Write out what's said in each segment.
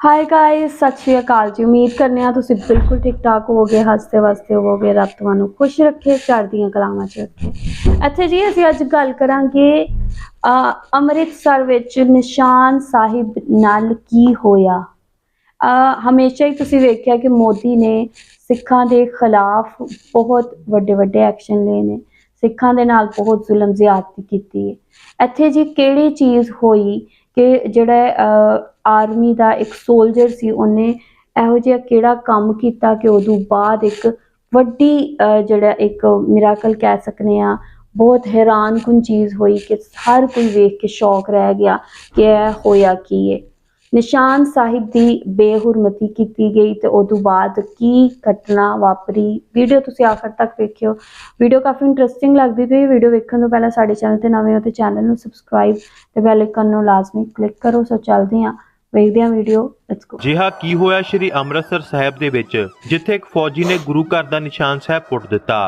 Hi guys ਸਤਿ ਸ਼੍ਰੀ ਅਕਾਲ ਜੀ। ਉਮੀਦ ਕਰਨੇ ਆ ਤੁਸੀਂ ਬਿਲਕੁਲ ਠੀਕ ਠਾਕ ਹੋਵੋਗੇ, ਹੱਸਦੇ ਵਸਦੇ ਹੋਵੋਗੇ, ਰੱਬ ਤੁਹਾਨੂੰ ਖੁਸ਼ ਰੱਖੇ, ਚੜ੍ਹਦੀਆਂ ਕਲਾਵਾਂ ਚ ਰੱਖੇ। ਇੱਥੇ ਜੀ ਅਸੀਂ ਅੱਜ ਗੱਲ ਕਰਾਂਗੇ ਅੰਮ੍ਰਿਤਸਰ ਵਿੱਚ ਨਿਸ਼ਾਨ ਸਾਹਿਬ ਨਾਲ ਕੀ ਹੋਇਆ? ਹਮੇਸ਼ਾ ਹੀ ਤੁਸੀਂ ਵੇਖਿਆ ਕਿ ਮੋਦੀ ਨੇ ਸਿੱਖਾਂ ਦੇ ਖਿਲਾਫ ਬਹੁਤ ਵੱਡੇ ਵੱਡੇ ਐਕਸ਼ਨ ਲਏ ਨੇ। ਸਿੱਖਾਂ ਦੇ ਨਾਲ ਬਹੁਤ ਜ਼ੁਲਮ ਜ਼ਿਆਦਤੀ ਕੀਤੀ ਹੈ। ਇੱਥੇ ਜੀ ਕਿਹੜੀ ਚੀਜ਼ ਹੋਈ? ਕਿ ਜਿਹੜਾ ਆਰਮੀ ਦਾ ਇੱਕ ਸੋਲਜਰ ਸੀ, ਉਹਨੇ ਇਹੋ ਜਿਹਾ ਕਿਹੜਾ ਕੰਮ ਕੀਤਾ ਕਿ ਉਦੋਂ ਬਾਅਦ ਇੱਕ ਵੱਡੀ ਜਿਹੜਾ ਇੱਕ ਮਿਰਾਕਲ ਕਹਿ ਸਕਨੇ ਆ ਬਹੁਤ ਹੈਰਾਨਕੁਨ ਚੀਜ਼ ਹੋਈ ਕਿ ਹਰ ਕੋਈ ਵੇਖ ਕੇ ਸ਼ੌਕ ਰਹਿ ਗਿਆ ਕਿ ਇਹ ਹੋਇਆ ਕੀ ਹੈ ਨਿਸ਼ਾਨ ਸਾਹਿਬ ਦੀ ਬੇਹੁਰਮਤੀ ਕੀਤੀ ਗਈ ਤੇ ਉਦੋਂ ਬਾਅਦ ਕੀ ਘਟਨਾ ਵਾਪਰੀ? ਵੀਡੀਓ ਤੁਸੀਂ ਆਖਰ ਤੱਕ ਵੇਖਿਓ। ਵੀਡੀਓ ਕਾਫੀ ਇੰਟਰਸਟਿੰਗ ਲੱਗਦੀ ਤੇ ਵੀਡੀਓ ਵੇਖਣ ਤੋਂ ਪਹਿਲਾਂ ਸਾਡੇ ਚੈਨਲ ਤੇ ਨਵੇਂ ਹੋ ਤੇ ਚੈਨਲ ਨੂੰ ਸਬਸਕ੍ਰਾਈਬ ਤੇ ਬੈਲ ਆਈਕਨ ਨੂੰ ਲਾਜ਼ਮੀ ਕਲਿੱਕ ਕਰੋ। ਸੋ ਚੱਲਦੇ ਹਾਂ। ਵੇਖਦੇ ਹਾਂ ਵੀਡੀਓ। ਲੈਟਸ ਗੋ ਜਿਹਾ ਕੀ ਹੋਇਆ ਸ਼੍ਰੀ ਅੰਮ੍ਰਿਤਸਰ ਸਾਹਿਬ ਦੇ ਵਿੱਚ, ਜਿੱਥੇ ਇੱਕ ਫੌਜੀ ਨੇ ਗੁਰੂ ਘਰ ਦਾ ਨਿਸ਼ਾਨ ਸਾਹਿਬ ਪੁੱਟ ਦਿੱਤਾ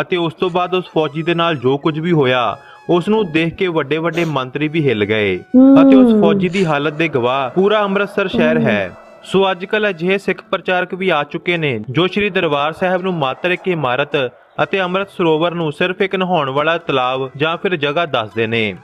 ਅਤੇ ਉਸ ਤੋਂ ਬਾਅਦ ਉਸ ਫੌਜੀ ਦੇ ਨਾਲ ਜੋ ਕੁਝ ਵੀ ਹੋਇਆ ਉਸ ਨੂੰ ਦੇਖ ਕੇ ਵੱਡੇ ਵੱਡੇ ਮੰਤਰੀ ਵੀ ਹਿੱਲ ਗਏ ਅਤੇ ਉਸ। ਫੌਜੀ ਦੀ ਹਾਲਤ ਦੇ ਗਵਾਹ ਪੂਰਾ ਅੰਮ੍ਰਿਤਸਰ ਸ਼ਹਿਰ ਹੈ। ਸੋ ਅੱਜ ਕੱਲ ਅਜਿਹੇ ਸਿੱਖ ਪ੍ਰਚਾਰਕ ਵੀ ਆ ਚੁੱਕੇ ਨੇ ਜੋ ਸ਼੍ਰੀ ਦਰਬਾਰ ਸਾਹਿਬ ਨੂੰ ਮਾਤਰ ਇੱਕ ਇਮਾਰਤ ਅਤੇ ਅੰਮ੍ਰਿਤ ਸਰੋਵਰ ਨੂੰ ਸਿਰਫ ਇੱਕ ਨਹਾਉਣ ਵਾਲਾ ਤਲਾਬ ਜਾਂ ਫਿਰ ਜਗ੍ਹਾ ਦੱਸਦੇ ਨੇ।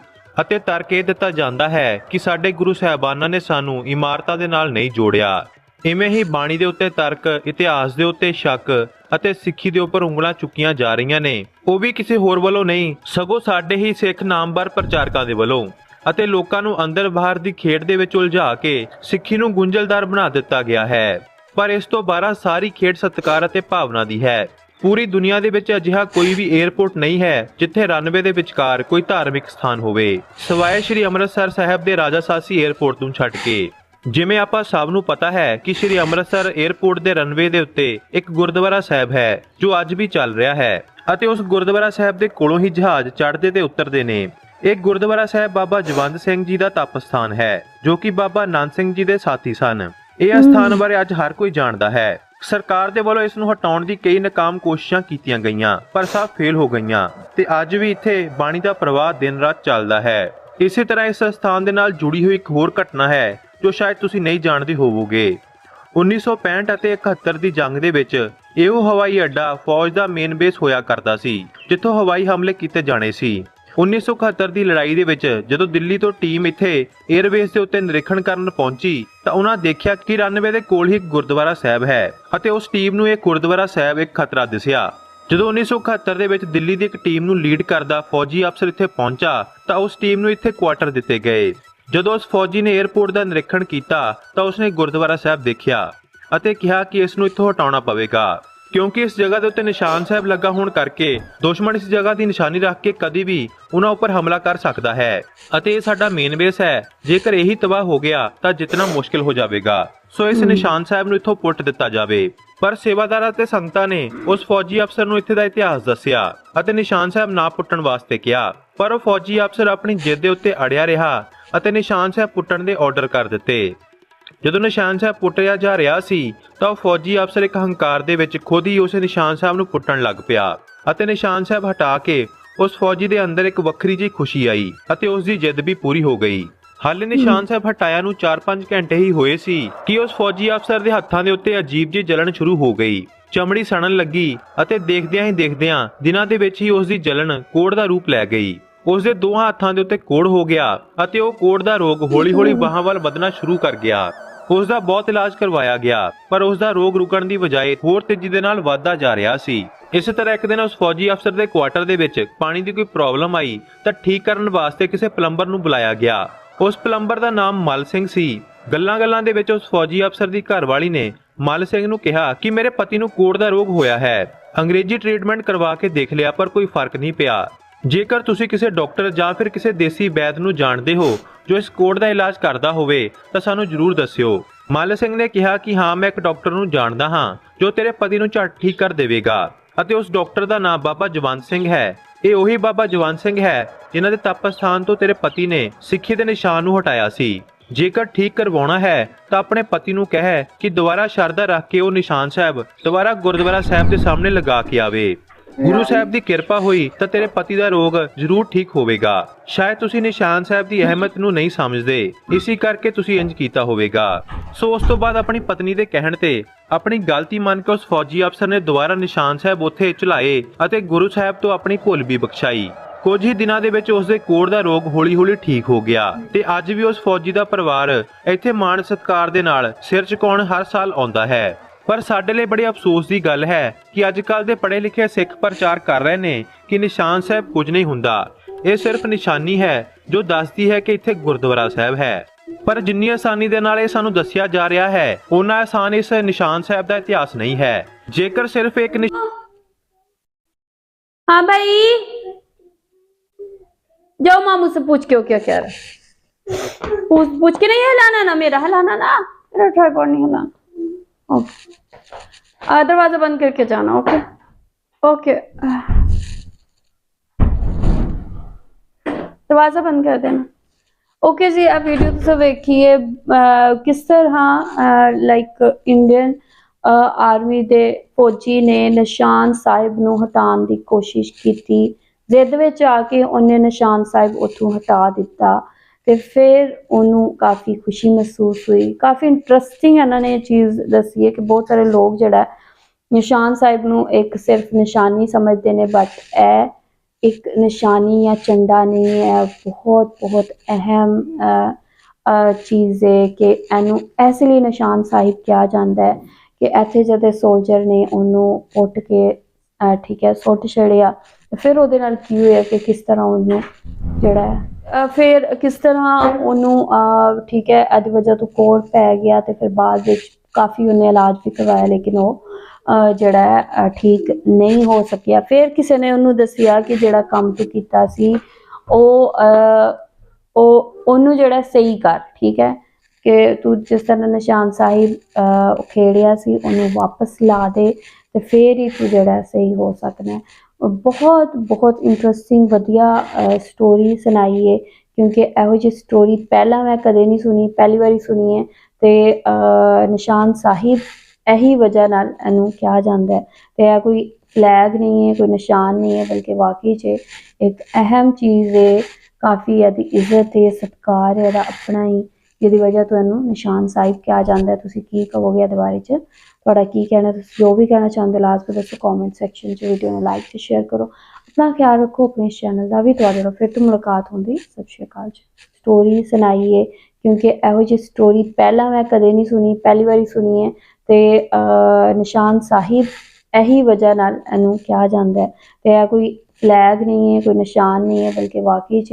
ਅਤੇ ਤਰਕ ਇਹ ਦਿੱਤਾ ਜਾਂਦਾ ਹੈ ਕਿ ਸਾਡੇ ਗੁਰੂ ਸਾਹਿਬਾਨਾਂ ਨੇ ਸਾਨੂੰ ਇਮਾਰਤਾਂ ਦੇ ਨਾਲ ਨਹੀਂ ਜੋੜਿਆ। ਇਵੇਂ ਹੀ ਬਾਣੀ ਦੇ ਉੱਤੇ ਤਰਕ, ਇਤਿਹਾਸ ਦੇ ਉੱਤੇ ਸ਼ੱਕ ਅਤੇ ਸਿੱਖੀ ਦੇ ਉੱਪਰ ਉਂਗਲਾਂ ਚੁੱਕੀਆਂ ਜਾ ਰਹੀਆਂ ਨੇ। ਉਹ ਵੀ ਕਿਸੇ ਹੋਰ ਵੱਲੋਂ ਨਹੀਂ, ਸਗੋਂ ਸਾਡੇ ਹੀ ਸਿੱਖ ਨਾਮਵਰ ਪ੍ਰਚਾਰਕਾਂ ਦੇ ਵੱਲੋਂ ਅਤੇ ਲੋਕਾਂ ਨੂੰ ਅੰਦਰ ਬਾਹਰ ਦੀ ਖੇਡ ਦੇ ਵਿੱਚ ਉਲਝਾ ਕੇ ਸਿੱਖੀ ਨੂੰ ਗੁੰਝਲਦਾਰ ਬਣਾ ਦਿੱਤਾ ਗਿਆ ਹੈ। ਪਰ ਇਸ ਤੋਂ ਬਾਹਰ ਸਾਰੀ ਖੇਡ ਸਤਿਕਾਰ ਅਤੇ ਭਾਵਨਾ ਦੀ ਹੈ। ਪੂਰੀ ਦੁਨੀਆ ਦੇ ਵਿੱਚ ਅਜਿਹਾ ਕੋਈ ਵੀ 에ਅਰਪੋਰਟ ਨਹੀਂ ਹੈ ਜਿੱਥੇ ਰਨਵੇ ਦੇ ਵਿਚਕਾਰ ਕੋਈ ਧਾਰਮਿਕ ਸਥਾਨ ਹੋਵੇ। ਸਵਾਏ ਸ਼੍ਰੀ ਅੰਮ੍ਰਿਤਸਰ ਸਾਹਿਬ ਦੇ ਰਾਜਾ ਸਾਸੀ 에ਅਰਪੋਰਟ ਨੂੰ ਛੱਡ ਕੇ। ਜਿਵੇਂ ਆਪਾਂ ਸਭ ਨੂੰ ਪਤਾ ਹੈ ਕਿ ਸ਼੍ਰੀ ਅੰਮ੍ਰਿਤਸਰ 에ਅਰਪੋਰਟ ਦੇ ਰਨਵੇ ਦੇ ਉੱਤੇ ਇੱਕ ਗੁਰਦੁਆਰਾ ਸਾਹਿਬ ਹੈ ਜੋ ਅੱਜ ਵੀ ਚੱਲ ਰਿਹਾ ਹੈ ਅਤੇ ਉਸ ਗੁਰਦੁਆਰਾ ਸਾਹਿਬ ਦੇ ਕੋਲੋਂ ਹੀ ਜਹਾਜ਼ ਚੜ੍ਹਦੇ ਤੇ ਉਤਰਦੇ ਨੇ। ਇਹ ਗੁਰਦੁਆਰਾ ਸਾਹਿਬ ਬਾਬਾ ਜਵੰਦ ਸਿੰਘ ਜੀ ਦਾ ਤਪ ਸਥਾਨ ਹੈ ਜੋ ਕਿ ਬਾਬਾ ਨਾਨਕ ਸਿੰਘ ਜੀ ਦੇ ਸਾਥੀ ਸਨ। ਇਹ ਅਸਥਾਨ ਬਾਰੇ ਅੱਜ ਹਰ ਕੋਈ ਜਾਣਦਾ ਹੈ। ਸਰਕਾਰ ਦੇ ਵੱਲੋਂ ਇਸ ਨੂੰ ਹਟਾਉਣ ਦੀ ਕਈ ਨਾਕਾਮ ਕੋਸ਼ਿਸ਼ਾਂ ਕੀਤੀਆਂ ਗਈਆਂ ਪਰ ਸਭ ਫੇਲ ਹੋ ਗਈਆਂ ਤੇ ਅੱਜ ਵੀ ਇੱਥੇ ਬਾਣੀ ਦਾ ਪ੍ਰਵਾਹ ਦਿਨ ਰਾਤ ਚੱਲਦਾ ਹੈ। ਇਸੇ ਤਰ੍ਹਾਂ ਇਸ ਸਥਾਨ ਦੇ ਨਾਲ ਜੁੜੀ ਹੋਈ ਇੱਕ ਹੋਰ ਘਟਨਾ ਹੈ ਜੋ ਸ਼ਾਇਦ ਤੁਸੀਂ ਨਹੀਂ ਜਾਣਦੇ ਹੋਵੋਗੇ। 1965 ਅਤੇ 71 ਦੀ ਜੰਗ ਦੇ ਵਿੱਚ ਇਹੋ ਹਵਾਈ ਅੱਡਾ ਫੌਜ ਦਾ ਮੇਨ ਬੇਸ ਹੋਇਆ ਕਰਦਾ ਸੀ, ਜਿੱਥੋਂ ਹਵਾਈ ਹਮਲੇ ਕੀਤੇ ਜਾਣੇ ਸੀ। 1971 ਦੀ ਲੜਾਈ ਦੇ ਵਿੱਚ ਜਦੋਂ ਦਿੱਲੀ ਤੋਂ ਟੀਮ ਇੱਥੇ 에ਅਰਬੇਸ ਦੇ ਉੱਤੇ ਨਿਰੀਖਣ ਕਰਨ ਪਹੁੰਚੀ, ਤਾਂ ਉਹਨਾਂ ਦੇਖਿਆ ਕਿ ਰਨਵੇ ਦੇ ਕੋਲ ਹੀ ਗੁਰਦੁਆਰਾ ਸਾਹਿਬ ਹੈ ਅਤੇ ਉਸ ਟੀਮ ਨੂੰ ਇਹ ਗੁਰਦੁਆਰਾ ਸਾਹਿਬ ਇੱਕ ਖਤਰਾ ਦਿਸਿਆ। ਜਦੋਂ 1971 ਦੇ ਵਿੱਚ ਦਿੱਲੀ ਦੀ ਇੱਕ ਟੀਮ ਨੂੰ ਲੀਡ ਕਰਦਾ ਫੌਜੀ ਅਫਸਰ ਇੱਥੇ ਪਹੁੰਚਾ, ਤਾਂ ਉਸ ਟੀਮ ਨੂੰ ਇੱਥੇ ਕੁਆਟਰ ਦਿੱਤੇ ਗਏ। ਜਦੋਂ ਉਸ ਫੌਜੀ ਨੇ 에ਅਰਪੋਰਟ ਦਾ ਨਿਰੀਖਣ ਕੀਤਾ ਤਾਂ ਉਸਨੇ ਗੁਰਦੁਆਰਾ ਸਾਹਿਬ ਦੇਖਿਆ ਅਤੇ ਕਿਹਾ ਕਿ ਇਸ ਨੂੰ ਇੱਥੋਂ ਹਟਾਉਣਾ ਪਵੇਗਾ, ਕਿਉਂਕਿ ਇਸ ਜਗ੍ਹਾ ਦੇ ਉੱਤੇ ਨਿਸ਼ਾਨ ਸਾਹਿਬ ਲੱਗਾ ਹੋਣ ਕਰਕੇ ਦੁਸ਼ਮਣ ਇਸ ਜਗ੍ਹਾ ਦੀ ਨਿਸ਼ਾਨੀ ਰੱਖ ਕੇ ਕਦੀ ਵੀ ਉਹਨਾਂ ਉੱਪਰ ਹਮਲਾ ਕਰ ਸਕਦਾ ਹੈ। ਅਤੇ ਇਹ ਸਾਡਾ ਮੇਨ ਬੇਸ ਹੈ। ਜੇਕਰ ਇਹੀ ਤਬਾਹ ਹੋ ਗਿਆ ਤਾਂ ਜਿੱਤਣਾ ਮੁਸ਼ਕਿਲ ਹੋ ਜਾਵੇਗਾ। ਸੋ ਇਸ ਨਿਸ਼ਾਨ ਸਾਹਿਬ ਨੂੰ ਇੱਥੋਂ ਪੁੱਟ ਦਿੱਤਾ ਜਾਵੇ। ਪਰ ਸੇਵਾਦਾਰਾਂ ਤੇ ਸੰਗਤਾਂ ਨੇ ਉਸ ਫੌਜੀ ਅਫਸਰ ਨੂੰ ਇੱਥੇ ਦਾ ਇਤਿਹਾਸ ਦੱਸਿਆ ਅਤੇ ਨਿਸ਼ਾਨ ਸਾਹਿਬ ਨਾ ਪੁੱਟਣ ਵਾਸਤੇ ਕਿਹਾ। ਪਰ ਉਹ ਫੌਜੀ ਅਫਸਰ ਆਪਣੀ ਜਿੱਦ ਦੇ ਉੱਤੇ ਅੜਿਆ ਰਿਹਾ ਅਤੇ ਨਿਸ਼ਾਨ ਸਾਹਿਬ ਪੁੱਟਣ ਦੇ ਆਰਡਰ ਕਰ ਦਿੱਤੇ। ਜਦੋਂ ਨਿਸ਼ਾਨ ਸਾਹਿਬ ਪੁੱਟਿਆ ਜਾ ਰਿਹਾ ਸੀ ਤਾਂ ਉਹ ਫੌਜੀ ਅਫਸਰ ਇੱਕ ਹੰਕਾਰ ਦੇ ਵਿੱਚ ਖੁਦ ਹੀ ਉਸ ਨਿਸ਼ਾਨ ਸਾਹਿਬ ਨੂੰ ਪੁੱਟਣ ਲੱਗ ਪਿਆ ਅਤੇ ਨਿਸ਼ਾਨ ਸਾਹਿਬ ਹਟਾ ਕੇ ਉਸ ਫੌਜੀ ਦੇ ਅੰਦਰ ਇੱਕ ਵੱਖਰੀ ਜਿਹੀ ਖੁਸ਼ੀ ਆਈ ਅਤੇ ਉਸ ਦੀ ਜਿੱਦ ਵੀ ਪੂਰੀ ਹੋ ਗਈ। ਹਾਲੇ ਨਿਸ਼ਾਨ ਸਾਹਿਬ ਹਟਾਇਆ ਨੂੰ 4-5 ਘੰਟੇ ਹੀ ਹੋਏ ਸੀ ਕਿ ਉਸ ਫੌਜੀ ਅਫਸਰ ਦੇ ਹੱਥਾਂ ਦੇ ਉੱਤੇ ਅਜੀਬ ਜਿਹੀ ਜਲਨ ਸ਼ੁਰੂ ਹੋ ਗਈ। ਚਮੜੀ ਸੜਨ ਲੱਗੀ ਅਤੇ ਦੇਖਦਿਆਂ ਹੀ ਦੇਖਦਿਆਂ ਦਿਨਾਂ ਦੇ ਵਿੱਚ ਹੀ ਉਸ ਦੀ ਜਲਨ ਕੋੜ ਦਾ ਰੂਪ ਲੈ ਗਈ। ਉਸ ਦੇ ਦੋਹਾਂ ਹੱਥਾਂ ਦੇ ਉੱਤੇ ਕੋੜ ਹੋ ਗਿਆ ਅਤੇ ਉਹ ਕੋੜ ਦਾ ਰੋਗ ਹੌਲੀ-ਹੌਲੀ ਬਾਹਾਂ ਵੱਲ ਵਧਣਾ ਸ਼ੁਰੂ ਕਰ ਗਿਆ। ਉਸ ਦਾ ਬਹੁਤ ਇਲਾਜ ਕਰਵਾਇਆ ਗਿਆ ਪਰ ਉਸ ਦਾ ਰੋਗ ਰੁਕਣ ਦੀ ਬਜਾਏ ਹੋਰ ਤੇਜ਼ੀ ਦੇ ਨਾਲ ਵੱਧਦਾ ਜਾ ਰਿਹਾ ਸੀ। ਇਸੇ ਤਰ੍ਹਾਂ ਇੱਕ ਦਿਨ ਉਸ ਫੌਜੀ ਅਫਸਰ ਦੇ ਕੁਆਟਰ ਦੇ ਵਿੱਚ ਪਾਣੀ ਦੀ ਕੋਈ ਪ੍ਰੋਬਲਮ ਆਈ ਤਾਂ ਠੀਕ ਕਰਨ ਵਾਸਤੇ ਕਿਸੇ ਪਲੰਬਰ ਨੂੰ ਬੁਲਾਇਆ ਗਿਆ। ਉਸ ਪਲੰਬਰ ਦਾ ਨਾਮ ਮਲ ਸਿੰਘ ਸੀ। ਗੱਲਾਂ-ਗੱਲਾਂ ਦੇ ਵਿੱਚ ਉਸ ਫੌਜੀ ਅਫਸਰ ਦੀ ਘਰਵਾਲੀ ਨੇ ਮਲ ਸਿੰਘ ਨੂੰ ਕਿਹਾ ਕਿ ਮੇਰੇ ਪਤੀ ਨੂੰ ਕੋੜ ਦਾ ਰੋਗ ਹੋਇਆ ਹੈ। ਅੰਗਰੇਜ਼ੀ ਟ੍ਰੀਟਮੈਂਟ ਕਰਵਾ ਕੇ ਦੇਖ ਲਿਆ, ਪਰ ਕੋਈ ਫ਼ਰਕ ਨਹੀਂ ਪਿਆ। ਜੇਕਰ ਤੁਸੀਂ ਕਿਸੇ ਡਾਕਟਰ ਜਾਂ ਫਿਰ ਕਿਸੇ ਦੇਸੀ ਵੈਦ ਨੂੰ ਜਾਣਦੇ ਹੋ ਜੋ ਇਸ ਕੋੜ ਦਾ ਇਲਾਜ ਕਰਦਾ ਹੋਵੇ, ਤਾਂ ਸਾਨੂੰ ਜਰੂਰ ਦੱਸਿਓ। ਮਲ ਸਿੰਘ ਨੇ ਕਿਹਾ ਕਿ ਹਾਂ, ਮੈਂ ਇੱਕ ਡਾਕਟਰ ਨੂੰ ਜਾਣਦਾ ਹਾਂ ਜੋ ਤੇਰੇ ਪਤੀ ਨੂੰ ਝਟ ਠੀਕ ਕਰ ਦੇਵੇਗਾ। ਅਤੇ ਉਸ ਡਾਕਟਰ ਦਾ ਨਾਮ ਬਾਬਾ ਜਵੰਤ ਸਿੰਘ ਹੈ। ਇਹ ਉਹੀ ਬਾਬਾ ਜਵੰਤ ਸਿੰਘ ਹੈ, ਜਿਨ੍ਹਾਂ ਦੇ ਤਪ ਸਥਾਨ ਤੋਂ ਤੇਰੇ ਪਤੀ ਨੇ ਸਿੱਖੀ ਦੇ ਨਿਸ਼ਾਨ ਨੂੰ ਹਟਾਇਆ ਸੀ। ਜੇਕਰ ਠੀਕ ਕਰਵਾਉਣਾ ਹੈ, ਤਾਂ ਆਪਣੇ ਪਤੀ ਨੂੰ ਕਹਿ ਕਿ ਦੁਬਾਰਾ ਸ਼ਰਧਾ ਰੱਖ ਕੇ ਉਹ ਨਿਸ਼ਾਨ ਸਾਹਿਬ, ਦੁਬਾਰਾ ਗੁਰਦੁਆਰਾ ਸਾਹਿਬ ਦੇ ਸਾਹਮਣੇ ਲਗਾ ਕੇ ਆਵੇ। ਗੁਰੂ ਸਾਹਿਬ ਦੀ ਕਿਰਪਾ ਹੋਈ ਤਾਂ ਤੇਰੇ ਪਤੀ ਦਾ ਰੋਗ ਜ਼ਰੂਰ ਠੀਕ ਹੋਵੇਗਾ। ਸ਼ਾਇਦ ਤੁਸੀਂ ਨਿਸ਼ਾਨ ਸਾਹਿਬ ਦੀ ਅਹਿਮਤ ਨੂੰ ਨਹੀਂ ਸਮਝਦੇ। ਇਸੇ ਕਰਕੇ ਤੁਸੀਂ ਇੰਜ ਕੀਤਾ ਹੋਵੇਗਾ। ਸੋ ਉਸ ਤੋਂ ਬਾਅਦ ਆਪਣੀ ਪਤਨੀ ਦੇ ਕਹਿਣ ਤੇ ਆਪਣੀ ਗਲਤੀ ਮੰਨ ਕੇ ਉਸ ਫੌਜੀ ਅਫਸਰ ਨੇ ਦੁਬਾਰਾ ਨਿਸ਼ਾਨ ਸਾਹਿਬ ਉੱਥੇ ਚਲਾਏ ਅਤੇ ਗੁਰੂ ਸਾਹਿਬ ਤੋਂ ਆਪਣੀ ਭੁੱਲ ਵੀ ਬਖਸ਼ਾਈ। ਕੁਝ ਹੀ ਦਿਨਾਂ ਦੇ ਵਿੱਚ ਉਸ ਦੇ ਕੋੜ ਦਾ ਰੋਗ ਹੌਲੀ-ਹੌਲੀ ਠੀਕ ਹੋ ਗਿਆ ਤੇ ਅੱਜ ਵੀ ਉਸ ਫੌਜੀ ਦਾ ਪਰਿਵਾਰ ਇੱਥੇ ਮਾਣ ਸਤਿਕਾਰ ਦੇ ਨਾਲ ਸਿਰ ਝੁਕਾਉਣ ਹਰ ਸਾਲ ਆਉਂਦਾ ਹੈ। ਪਰ ਸਾਡੇ ਲਈ ਬੜੇ ਅਫਸੋਸ ਦੀ ਗੱਲ ਹੈ ਕਿ ਅੱਜ ਕੱਲ ਦੇ ਪੜ੍ਹੇ ਲਿਖੇ ਸਿੱਖ ਪ੍ਰਚਾਰ ਕਰ ਰਹੇ ਨੇ ਕਿ ਨਿਸ਼ਾਨ ਸਾਹਿਬ ਕੁਝ ਨਹੀਂ ਹੁੰਦਾ। ਇਹ ਸਿਰਫ ਨਿਸ਼ਾਨੀ ਹੈ ਜੋ ਦੱਸਦੀ ਹੈ ਕਿ ਇੱਥੇ ਗੁਰਦੁਆਰਾ ਸਾਹਿਬ ਹੈ। ਪਰ ਜਿੰਨੀ ਆਸਾਨੀ ਦੇ ਨਾਲ ਇਹ ਸਾਨੂੰ ਦੱਸਿਆ ਜਾ ਰਿਹਾ ਹੈ ਉਨਾ ਆਸਾਨ ਇਸ ਨਿਸ਼ਾਨ ਸਾਹਿਬ ਦਾ ਇਤਿਹਾਸ ਨਹੀਂ ਹੈ ਜੇਕਰ ਸਿਰਫ ਇੱਕ ਨਿਸ਼- हाँ भाई जाओ मामू से पूछ के वो क्या कह रहा है पूछ पूछ के नहीं हिलाना ना मेरा हिलाना ना मेरा ट्राइपॉड नहीं हिलाना ओके आ, दरवाजा बंद करके जाना ओके ओके ਦਰਵਾਜ਼ਾ ਬੰਦ ਕਰ ਦੇਣਾ ਓਕੇ ਜੀ ਆ ਵੀਡੀਓ ਤੁਸੀਂ ਵੇਖੀਏ ਕਿਸ ਤਰ੍ਹਾਂ ਲਾਈਕ ਇੰਡੀਅਨ ਆਰਮੀ ਦੇ ਫੌਜੀ ਨੇ ਨਿਸ਼ਾਨ ਸਾਹਿਬ ਨੂੰ ਹਟਾਉਣ ਦੀ ਕੋਸ਼ਿਸ਼ ਕੀਤੀ ਜ਼ਿੱਦ ਵਿੱਚ ਆ ਕੇ ਉਹਨੇ ਨਿਸ਼ਾਨ ਸਾਹਿਬ ਉੱਥੋਂ ਹਟਾ ਦਿੱਤਾ ਤੇ ਫਿਰ ਉਹਨੂੰ ਕਾਫੀ ਖੁਸ਼ੀ ਮਹਿਸੂਸ ਹੋਈ ਕਾਫੀ ਇੰਟਰਸਟਿੰਗ ਇਹਨਾਂ ਨੇ ਇਹ ਚੀਜ਼ ਦੱਸੀ ਹੈ ਕਿ ਬਹੁਤ ਸਾਰੇ ਲੋਕ ਜਿਹੜਾ ਨਿਸ਼ਾਨ ਸਾਹਿਬ ਨੂੰ ਇੱਕ ਸਿਰਫ ਨਿਸ਼ਾਨੀ ਸਮਝਦੇ ਨੇ ਬਟ ਇਹ ਇੱਕ ਨਿਸ਼ਾਨੀ ਜਾਂ ਝੰਡਾ ਨਹੀਂ ਹੈ ਬਹੁਤ ਬਹੁਤ ਅਹਿਮ ਚੀਜ਼ ਹੈ ਕਿ ਇਹਨੂੰ ਇਸ ਲਈ ਨਿਸ਼ਾਨ ਸਾਹਿਬ ਕਿਹਾ ਜਾਂਦਾ ਹੈ ਕਿ ਇੱਥੇ ਜਦੋਂ ਸੋਲਜਰ ਨੇ ਉਹਨੂੰ ਉੱਟ ਕੇ ਠੀਕ ਹੈ ਸੁੱਟ ਛੜਿਆ ਫਿਰ ਉਹਦੇ ਨਾਲ ਕੀ ਹੋਇਆ ਕਿ ਕਿਸ ਤਰ੍ਹਾਂ ਉਹਨੂੰ ਜਿਹੜਾ ਫਿਰ ਕਿਸ ਤਰ੍ਹਾਂ ਉਹਨੂੰ ਅ, ਠੀਕ ਹੈ ਇਹਦੀ ਵਜ੍ਹਾ ਤੋਂ ਕੋੜ ਪੈ ਗਿਆ ਤੇ ਫਿਰ ਬਾਅਦ ਵਿੱਚ ਕਾਫੀ ਉਹਨੇ ਇਲਾਜ ਵੀ ਕਰਵਾਇਆ ਲੇਕਿਨ ਉਹ ਜਿਹੜਾ ਠੀਕ ਨਹੀਂ ਹੋ ਸਕਿਆ। ਫਿਰ ਕਿਸੇ ਨੇ ਉਹਨੂੰ ਦੱਸਿਆ ਕਿ ਜਿਹੜਾ ਕੰਮ ਤੂੰ ਕੀਤਾ ਸੀ ਉਹ ਉਹ ਉਹਨੂੰ ਜਿਹੜਾ ਸਹੀ ਕਰ ਠੀਕ ਹੈ? ਕਿ ਤੂੰ ਜਿਸ ਤਰ੍ਹਾਂ ਨਿਸ਼ਾਨ ਸਾਹਿਬ ਅ, ਖੇੜਿਆ ਸੀ ਉਹਨੂੰ ਵਾਪਸ ਲਾ ਦੇ ਤੇ ਫਿਰ ਹੀ ਤੂੰ ਜਿਹੜਾ ਸਹੀ ਹੋ ਸਕਣਾ ਬਹੁਤ ਬਹੁਤ ਇੰਟਰਸਟਿੰਗ ਵਧੀਆ ਸਟੋਰੀ ਸੁਣਾਈ ਹੈ ਕਿਉਂਕਿ ਇਹੋ ਜਿਹੀ ਸਟੋਰੀ ਪਹਿਲਾਂ ਮੈਂ ਕਦੇ ਨਹੀਂ ਸੁਣੀ ਪਹਿਲੀ ਵਾਰੀ ਸੁਣੀ ਹੈ ਤੇ ਨਿਸ਼ਾਨ ਸਾਹਿਬ ਇਹੀ ਵਜ੍ਹਾ ਨਾਲ ਇਹਨੂੰ ਕਿਹਾ ਜਾਂਦਾ ਹੈ ਤੇ ਇਹ ਕੋਈ ਫਲੈਗ ਨਹੀਂ ਹੈ, ਕੋਈ ਨਿਸ਼ਾਨ ਨਹੀਂ ਹੈ, ਬਲਕਿ ਵਾਕਈ 'ਚ ਇੱਕ ਅਹਿਮ ਚੀਜ਼ ਹੈ, ਕਾਫੀ ਇਹਦੀ ਇੱਜ਼ਤ ਹੈ, ਸਤਿਕਾਰ ਹੈ, ਇਹਦਾ ਆਪਣਾ ਹੀ ਜਿਹਦੀ ਵਜ੍ਹਾ ਤੋਂ ਇਹਨੂੰ ਨਿਸ਼ਾਨ ਸਾਹਿਬ ਕਿਹਾ ਜਾਂਦਾ ਹੈ। ਤੁਸੀਂ ਕੀ ਕਹੋਗੇ ਇਹਦੇ ਬਾਰੇ 'ਚ? ਤੁਹਾਡਾ ਕੀ ਕਹਿਣਾ ਤੁਸੀਂ ਜੋ ਵੀ ਕਹਿਣਾ ਚਾਹੁੰਦੇ ਲਾਜ਼ਮੀ ਦੱਸੋ ਕਮੈਂਟ ਸੈਕਸ਼ਨ 'ਚ ਵੀਡੀਓ ਨੂੰ ਲਾਈਕ ਤੇ ਸ਼ੇਅਰ ਕਰੋ। ਆਪਣਾ ਖਿਆਲ ਰੱਖੋ, ਆਪਣੇ ਚੈਨਲ ਦਾ ਵੀ ਤੁਹਾਡੇ ਨਾਲ ਫਿਰ ਤੋਂ ਮੁਲਾਕਾਤ ਹੁੰਦੀ। ਸਤਿ ਸ਼੍ਰੀ ਅਕਾਲ ਜੀ। ਸਟੋਰੀ ਸੁਣਾਈਏ, ਕਿਉਂਕਿ ਇਹੋ ਜਿਹੀ ਸਟੋਰੀ ਪਹਿਲਾਂ ਮੈਂ ਕਦੇ ਨਹੀਂ ਸੁਣੀ, ਪਹਿਲੀ ਵਾਰੀ ਸੁਣੀ ਹੈ। ਤੇ ਨਿਸ਼ਾਨ ਸਾਹਿਬ ਇਹੀ ਵਜ੍ਹਾ ਨਾਲ ਇਹਨੂੰ ਕਿਹਾ ਜਾਂਦਾ ਹੈ ਤੇ ਇਹ ਕੋਈ ਫਲੈਗ ਨਹੀਂ ਹੈ, ਕੋਈ ਨਿਸ਼ਾਨ ਨਹੀਂ ਹੈ, ਬਲਕਿ ਵਾਕਈ 'ਚ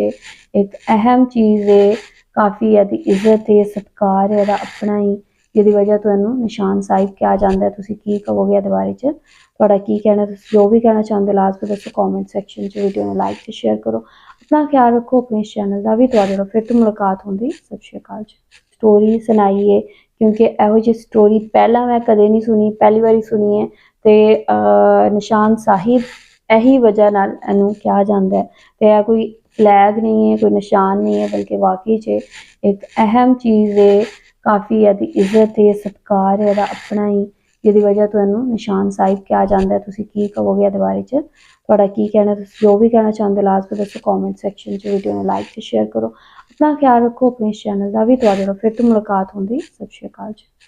ਇੱਕ ਅਹਿਮ ਚੀਜ਼ ਹੈ, ਕਾਫੀ ਇਹਦੀ ਇੱਜ਼ਤ ਹੈ, ਸਤਿਕਾਰ ਹੈ, ਇਹਦਾ ਆਪਣਾ ਹੀ, ਜਿਹਦੀ ਵਜ੍ਹਾ ਤੋਂ ਇਹਨੂੰ ਨਿਸ਼ਾਨ ਸਾਹਿਬ ਕਿਹਾ ਜਾਂਦਾ ਹੈ। ਤੁਸੀਂ ਕੀ ਕਹੋਗੇ ਇਹਦੇ ਬਾਰੇ 'ਚ? ਤੁਹਾਡਾ ਕੀ ਕਹਿਣਾ, ਤੁਸੀਂ ਜੋ ਵੀ ਕਹਿਣਾ ਚਾਹੁੰਦੇ ਹੋ, ਲਾਜ਼ਮੀ ਦੱਸੋ ਕਮੈਂਟ ਸੈਕਸ਼ਨ 'ਚ ਵੀਡੀਓ ਨੂੰ ਲਾਈਕ ਤੇ ਸ਼ੇਅਰ ਕਰੋ। ਆਪਣਾ ਖਿਆਲ ਰੱਖੋ, ਆਪਣੇ ਚੈਨਲ ਦਾ ਵੀ ਤੁਹਾਡੇ ਨਾਲ ਫਿਰ ਤੋਂ ਮੁਲਾਕਾਤ ਹੁੰਦੀ ਸਤਿ ਸ਼੍ਰੀ ਅਕਾਲ ਜੀ। ਸਟੋਰੀ ਸੁਣਾਈਏ ਕਿਉਂਕਿ ਇਹੋ ਜਿਹੀ ਸਟੋਰੀ ਪਹਿਲਾਂ ਮੈਂ ਕਦੇ ਨਹੀਂ ਸੁਣੀ, ਪਹਿਲੀ ਵਾਰੀ ਸੁਣੀ ਹੈ ਤੇ ਨਿਸ਼ਾਨ ਸਾਹਿਬ ਇਹੀ ਵਜ੍ਹਾ ਨਾਲ ਇਹਨੂੰ ਕਿਹਾ ਜਾਂਦਾ ਹੈ। ਤੇ ਇਹ ਕੋਈ ਫਲੈਗ ਨਹੀਂ ਹੈ, ਕੋਈ ਨਿਸ਼ਾਨ ਨਹੀਂ ਹੈ, ਬਲਕਿ ਵਾਕਈ 'ਚ ਇੱਕ ਅਹਿਮ ਚੀਜ਼ ਹੈ ਕਾਫੀ ਇਹਦੀ ਇੱਜ਼ਤ ਹੈ ਸਤਿਕਾਰ ਹੈ ਇਹਦਾ ਆਪਣਾ ਹੀ, ਜਿਹਦੀ ਵਜ੍ਹਾ ਤੋਂ ਇਹਨੂੰ ਨਿਸ਼ਾਨ ਸਾਹਿਬ ਕਿਹਾ ਜਾਂਦਾ ਹੈ। ਤੁਸੀਂ ਕੀ ਕਹੋਗੇ ਇਹਦੇ ਬਾਰੇ 'ਚ? ਤੁਹਾਡਾ ਕੀ ਕਹਿਣਾ ਤੁਸੀਂ ਜੋ ਵੀ ਕਹਿਣਾ ਚਾਹੁੰਦੇ ਲਾਜ਼ਮੀ ਦੱਸੋ ਕਮੈਂਟ ਸੈਕਸ਼ਨ 'ਚ ਵੀਡੀਓ ਨੂੰ ਲਾਈਕ ਤੇ ਸ਼ੇਅਰ ਕਰੋ। ਆਪਣਾ ਖਿਆਲ ਰੱਖੋ ਆਪਣੇ ਚੈਨਲ ਦਾ ਵੀ, ਤੁਹਾਡੇ ਨਾਲ ਫਿਰ ਤੋਂ ਮੁਲਾਕਾਤ ਹੁੰਦੀ। ਸਤਿ ਸ਼੍ਰੀ ਅਕਾਲ ਜੀ।